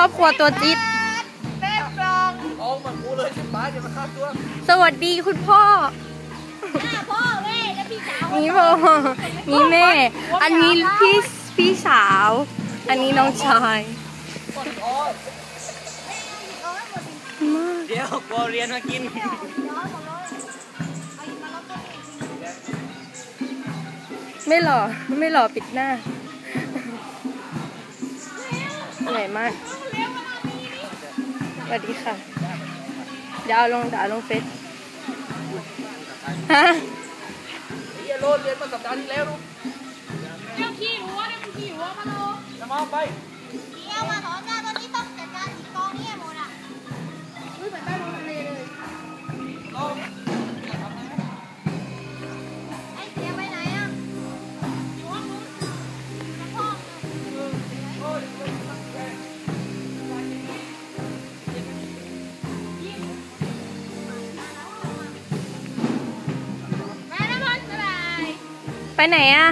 ครอบครัวตัวจิ๊ดแม่กลองออกมากูเลยสิบ้าอย่ามาฆ่าตัวสวัสดีคุณพ่อหน้าพ่อแม่และพี่สาวนี่พ่อนี่แม่ อันนี้พี่พี่สาว อันนี้น้องชายเดี๋ยวกูเรียนมากินไม่หล่อไม่หล่อปิดหน้า เหนื่อยมาก สวัสดีค่ะ เดี๋ยวเอาลงเดี๋ยวเอาลงเฟซฮะไอ้เหี้ยโรดเรียนมาสัปดาห์ที่แล้วลูกเจ้าขี้หัวเจ้าขี้หัวมาโลจะมาเอาไปเดี๋ยวมาถอนหน้า ไปไหนอะ